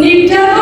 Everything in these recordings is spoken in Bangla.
নির্যাতন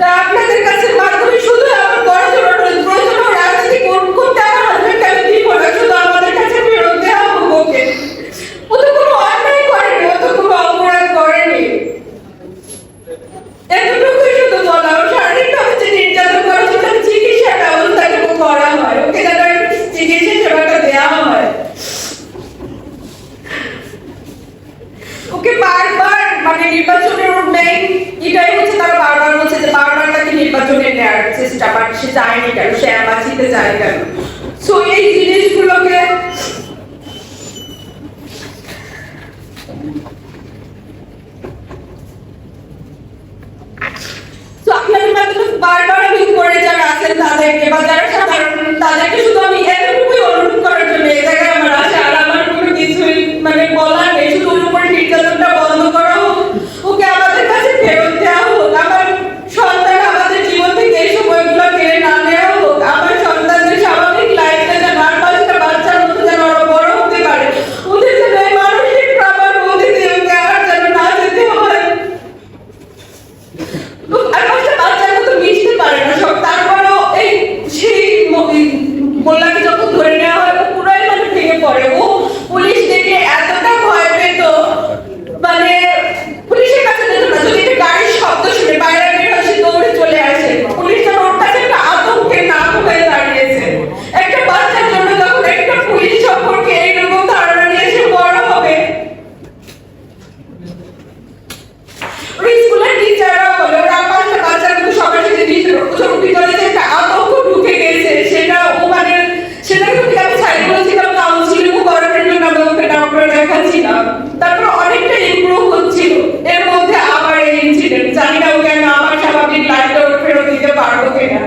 তা আপনি চায়নি কেন সে অ্যাম্বাসিতে চায় কেন সো এই জিনিসগুলোকে আপনাদের মাধ্যমে বারবার আমি উপরে যারা আছেন তাদেরকে বা যারা তারপর অনেকটা ইমপ্রুভ হচ্ছিল। এর মধ্যে আবার এই ইনসিডেন্ট জানি না ওকে আমি আমার স্বাভাবিক লাইফটা ফেরত দিতে পারব কিনা।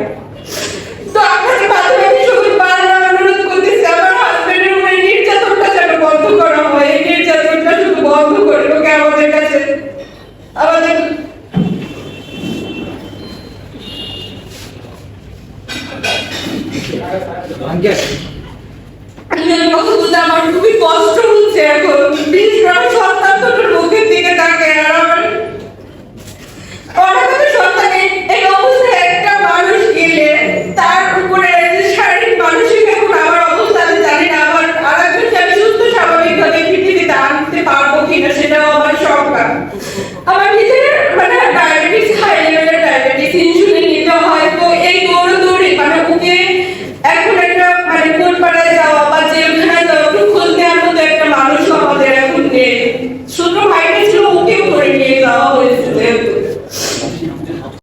তো আপনার মাধ্যমে আমি শুধু বারবার অনুরোধ করতেছি আমার হাজবেন্ডের উপরে নির্যাতনটা যেন বন্ধ করা হয়। এই নির্যাতনটা শুধু বন্ধ করে ওকে আমাদের কাছে, আমাদের